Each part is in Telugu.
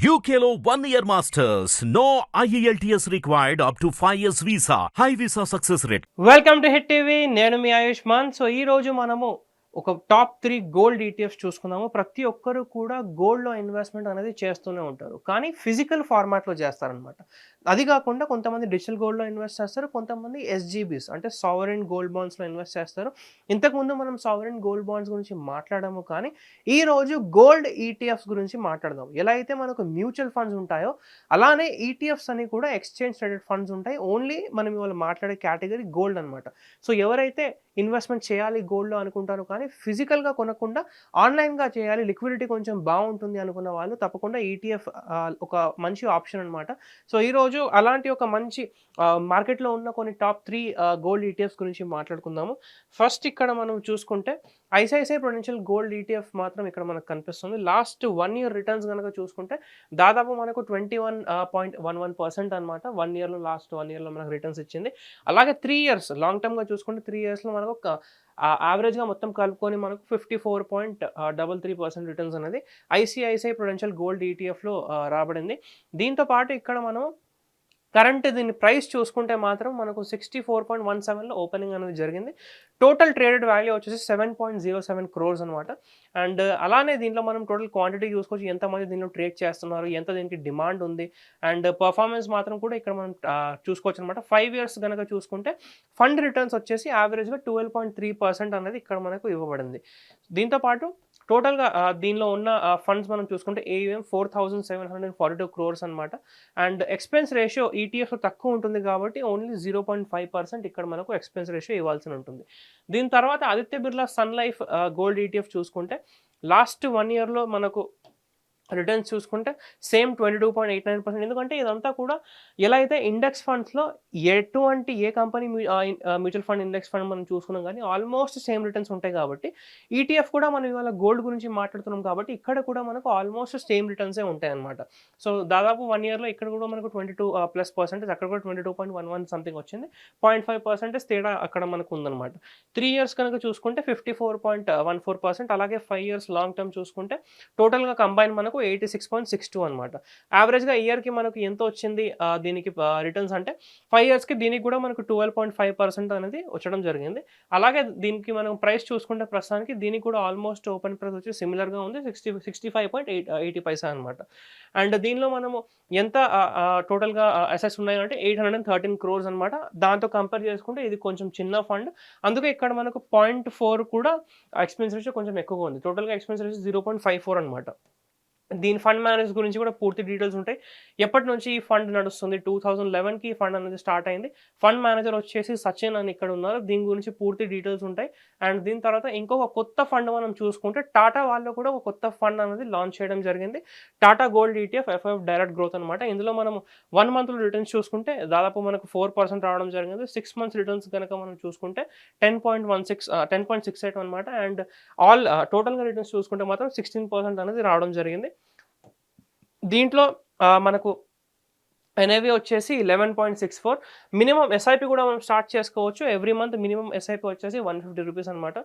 UKLO one year masters. No E IELTS required up to 5 years visa. High visa success rate. Welcome to Hit TV నేను మీ ఆయుష్మాన్ సో ఈ రోజు మనము ఒక టాప్ త్రీ గోల్డ్ ఈటీఎఫ్స్ చూసుకుందాము. ప్రతి ఒక్కరు కూడా గోల్డ్లో ఇన్వెస్ట్మెంట్ అనేది చేస్తూనే ఉంటారు. కానీ ఫిజికల్ ఫార్మాట్లో చేస్తారనమాట అది కాకుండా కొంతమంది డిజిటల్ గోల్డ్లో ఇన్వెస్ట్ చేస్తారు కొంతమంది ఎస్జీబీస్ అంటే సావరెన్ గోల్డ్ బాండ్స్లో ఇన్వెస్ట్ చేస్తారు. ఇంతకుముందు మనం సావరెన్ గోల్డ్ బాండ్స్ గురించి మాట్లాడాము కానీ ఈ రోజు గోల్డ్ ఈటీఎఫ్స్ గురించి మాట్లాడదాం. ఎలా అయితే మనకు మ్యూచువల్ ఫండ్స్ ఉంటాయో అలానే ఈటీఎఫ్స్ అని కూడా ఎక్స్చేంజ్ ట్రేడెడ్ ఫండ్స్ ఉంటాయి. ఓన్లీ మనం ఇవాళ మాట్లాడే కేటగిరీ గోల్డ్ అనమాట సో ఎవరైతే ఇన్వెస్ట్మెంట్ చేయాలి గోల్డ్లో అనుకుంటారు కానీ ఫిజికల్గా కొనకుండా ఆన్లైన్గా చేయాలి. లిక్విడిటీ కొంచెం బాగుంటుంది అనుకున్న వాళ్ళు తప్పకుండా ఈటీఎఫ్ ఒక మంచి ఆప్షన్ అనమాట సో ఈరోజు అలాంటి ఒక మంచి మార్కెట్లో ఉన్న కొన్ని టాప్ త్రీ గోల్డ్ ఈటీఎఫ్స్ గురించి మాట్లాడుకుందాము. ఫస్ట్ ఇక్కడ మనం చూసుకుంటే ఐసిఐసిఐ ప్రొడెన్షియల్ గోల్డ్ ఈటీఎఫ్ మాత్రం ఇక్కడ మనకు కనిపిస్తుంది. లాస్ట్ వన్ ఇయర్ రిటర్న్స్ కనుక చూసుకుంటే దాదాపు మనకు twenty one point one one percent అనమాట వన్ ఇయర్లో లాస్ట్ వన్ ఇయర్లో మనకు రిటర్న్స్ ఇచ్చింది. అలాగే త్రీ ఇయర్స్ లాంగ్ టర్మ్గా చూసుకుంటే త్రీ ఇయర్స్లో మనకు ఒక యావరేజ్గా మొత్తం కలుపుకొని మనకు fifty four point double three percent returns అనేది ఐసిఐసిఐ ప్రొడెన్షియల్ గోల్డ్ ఈటీఎఫ్లో రాబడింది. దీంతో పాటు ఇక్కడ మనం కరెంట్ దీని ప్రైస్ చూసుకుంటే మాత్రం మనకు సిక్స్టీ ఫోర్ పాయింట్ వన్ సెవెన్లో ఓపెనింగ్ అనేది జరిగింది. టోటల్ ట్రేడెడ్ వాల్యూ వచ్చేసి seven point zero seven crores అనమాట అండ్ అలానే దీంట్లో మనం టోటల్ క్వాంటిటీ చూసుకోవచ్చు ఎంతమంది దీనిలో ట్రేడ్ చేస్తున్నారు ఎంత దీనికి డిమాండ్ ఉంది అండ్ పర్ఫార్మెన్స్ uh, మాత్రం కూడా ఇక్కడ మనం చూసుకోవచ్చు అనమాట ఫైవ్ ఇయర్స్ కనుక చూసుకుంటే ఫండ్ రిటర్న్స్ వచ్చేసి యావరేజ్గా ట్వెల్వ్ పాయింట్ త్రీ పర్సెంట్ అనేది ఇక్కడ మనకు ఇవ్వబడింది. దీంతో పాటు టోటల్గా దీనిలో ఉన్న ఫండ్స్ మనం చూసుకుంటే AUM four thousand seven hundred forty two crores అనమాట అండ్ ఎక్స్పెన్స్ రేషియో ఈటీఎఫ్ తక్కువ ఉంటుంది కాబట్టి only zero point five percent ఇక్కడ మనకు ఎక్స్పెన్స్ రేషియో ఇవ్వాల్సి ఉంటుంది. దీని తర్వాత Aditya Birla Sun Life gold ETF చూసుకుంటే లాస్ట్ వన్ ఇయర్లో మనకు రిటర్న్స్ చూసుకుంటే same twenty two point eight nine percent. ఎందుకంటే ఇదంతా కూడా ఎలా అయితే ఇండెక్స్ ఫండ్స్లో ఎటువంటి ఏ company mutual fund index fund మనం చూసుకున్నాం కానీ ఆల్మోస్ట్ సేమ్ రిటర్న్స్ ఉంటాయి కాబట్టి ఈటీఎఫ్ కూడా మనం ఇవాళ గోల్డ్ గురించి మాట్లాడుతున్నాం కాబట్టి ఇక్కడ కూడా మనకు ఆల్మోస్ట్ సేమ్ రిటర్న్సే ఉంటాయి అనమాట సో దాదాపు వన్ ఇయర్లో ఇక్కడ కూడా మనకు ట్వంటీ టూ ప్లస్ పర్సెంటేజ్ అక్కడ కూడా twenty two point one one something వచ్చింది. పాయింట్ ఫైవ్ పర్సెంటేజ్ తేడా అక్కడ మనకు ఉందన్నమాట. త్రీ ఇయర్స్ కనుక చూసుకుంటే fifty four point one four percent అలాగే ఫైవ్ ఇయర్స్ లాంగ్ టర్మ్ చూసుకుంటే టోటల్గా కంబైన్ మనకు eighty six point six two అనమాట యావరేజ్గా ఇయర్కి మనకు ఎంత వచ్చింది దీనికి రిటర్న్స్ అంటే ఫైవ్ ఇయర్స్కి దీనికి కూడా మనకు ట్వెల్వ్ పాయింట్ ఫైవ్ పర్సెంట్ అనేది వచ్చడం జరిగింది. అలాగే దీనికి మనం ప్రైస్ చూసుకుంటే ప్రస్తుతానికి దీనికి కూడా ఆల్మోస్ట్ ఓపెన్ ప్రైస్ వచ్చి సిమిలర్గా ఉంది sixty sixty five point eight eighty పైసా అనమాట అండ్ దీనిలో మనము ఎంత టోటల్గా అసెట్స్ ఉన్నాయంటే eight hundred and thirteen crores అనమాట దాంతో కంపేర్ చేసుకుంటే ఇది కొంచెం చిన్న ఫండ్ అందుకే ఇక్కడ మనకు పాయింట్ ఫోర్ కూడా ఎక్స్పెన్స్ రేషియో కొంచెం ఎక్కువగా ఉంది. టోటల్గా expense ratio zero point five four అనమాట దీని ఫండ్ మేనేజ్ గురించి కూడా పూర్తి డీటెయిల్స్ ఉంటాయి. ఎప్పటి నుంచి ఈ ఫండ్ నడుస్తుంది? టూ థౌజండ్ లెవెన్కి ఈ ఫండ్ అనేది స్టార్ట్ అయింది. ఫండ్ మేనేజర్ వచ్చేసి సచిన్ అని ఇక్కడ ఉన్నారు. దీని గురించి పూర్తి డీటెయిల్స్ ఉంటాయి. అండ్ దీని తర్వాత ఇంకొక కొత్త ఫండ్ మనం చూసుకుంటే టాటా వాళ్ళు కూడా ఒక కొత్త ఫండ్ అనేది లాంచ్ చేయడం జరిగింది. Tata gold ETF FF direct growth అనమాట ఇందులో మనం వన్ మంత్లో రిటర్న్స్ చూసుకుంటే దాదాపు మనకు ఫోర్ పర్సెంట్ రావడం జరిగింది. సిక్స్ మంత్స్ రిటర్న్స్ కనుక మనం చూసుకుంటే ten point one six ten point six eight అనమాట అండ్ ఆల్ టోటల్గా రిటర్న్స్ చూసుకుంటే మాత్రం సిక్స్టీన్ పర్సెంట్ అనేది రావడం జరిగింది. దీంట్లో మనకు ఎన్ఐవి వచ్చేసి eleven point six four minimum SIP కూడా మనం స్టార్ట్ చేసుకోవచ్చు. ఎవ్రీ మంత్ మినిమం ఎస్ఐపి వచ్చేసి వన్ ఫిఫ్టీ రూపీస్ అనమాట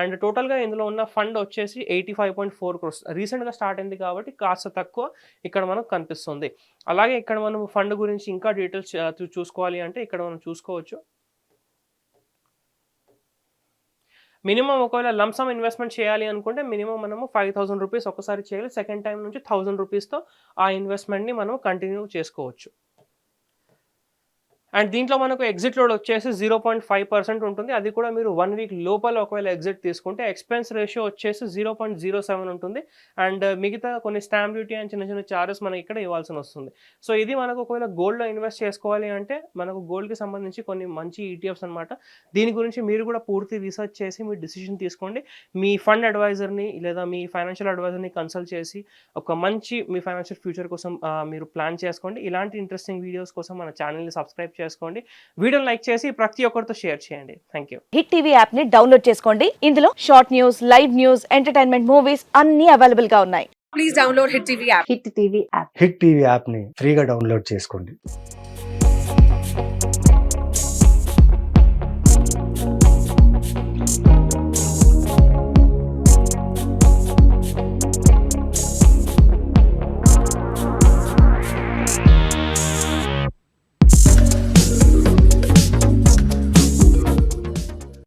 అండ్ టోటల్గా ఇందులో ఉన్న ఫండ్ వచ్చేసి eighty five point four crores రీసెంట్గా స్టార్ట్ అయింది కాబట్టి కాస్త తక్కువ ఇక్కడ మనకు కనిపిస్తుంది. అలాగే ఇక్కడ మనం ఫండ్ గురించి ఇంకా డీటెయిల్స్ చూసుకోవాలి అంటే ఇక్కడ మనం చూసుకోవచ్చు. మినిమం ఒకవేళ లంసమ్ ఇన్వెస్ట్మెంట్ చేయాలి అనుకుంటే మినిమం మనము ఫైవ్ థౌసండ్ రూపీస్ ఒకసారి చేయాలి. సెకండ్ టైం నుంచి థౌసండ్ రూపీస్తో ఆ ఇన్వెస్ట్మెంట్ని మనం కంటిన్యూ చేసుకోవచ్చు. అండ్ దీంట్లో మనకు ఎగ్జిట్ లోడ్ వచ్చేసి జీరో పాయింట్ ఫైవ్ పర్సెంట్ ఉంటుంది. అది కూడా మీరు వన్ వీక్ లోపల ఒకవేళ ఎగ్జిట్ తీసుకుంటే ఎక్స్పెన్స్ రేషియో వచ్చేసి జీరో పాయింట్ జీరో సెవెన్ ఉంటుంది. అండ్ uh, మిగతా కొన్ని స్టాంప్ డ్యూటీ అండ్ చిన్న చిన్న చార్జెస్ మనకి ఇక్కడ ఇవ్వాల్సి వస్తుంది. సో ఇది మనకు ఒకవేళ గోల్డ్లో ఇన్వెస్ట్ చేసుకోవాలి అంటే మనకు గోల్డ్కి సంబంధించి కొన్ని మంచి ఈటీఎఫ్స్ అనమాట దీని గురించి మీరు కూడా పూర్తి రీసెర్చ్ చేసి మీ డిసిషన్ తీసుకోండి. మీ ఫండ్ అడ్వైజర్ని లేదా మీ ఫైనాన్షియల్ అడ్వైజర్ని కన్సల్ట్ చేసి ఒక మంచి మీ ఫైనాన్షియల్ ఫ్యూచర్ కోసం uh, మీరు ప్లాన్ చేసుకోండి. ఇలాంటి ఇంట్రెస్టింగ్ వీడియోస్ కోసం మన ఛానల్ని సబ్స్క్రైబ్ చేసుకోండి. వీడియోని లైక్ చేసి ప్రతి ఒక్కరితో షేర్ చేయండి. థ్యాంక్ యూ హిట్ టీవీ యాప్ని డౌన్లోడ్ చేసుకోండి. ఇందులో short news live news entertainment movies అన్ని అవైలబుల్గా ఉన్నాయి. Please download Hit TV app. Hit TV app Hit TV యాప్ని ఫ్రీగా డౌన్లోడ్ చేసుకోండి.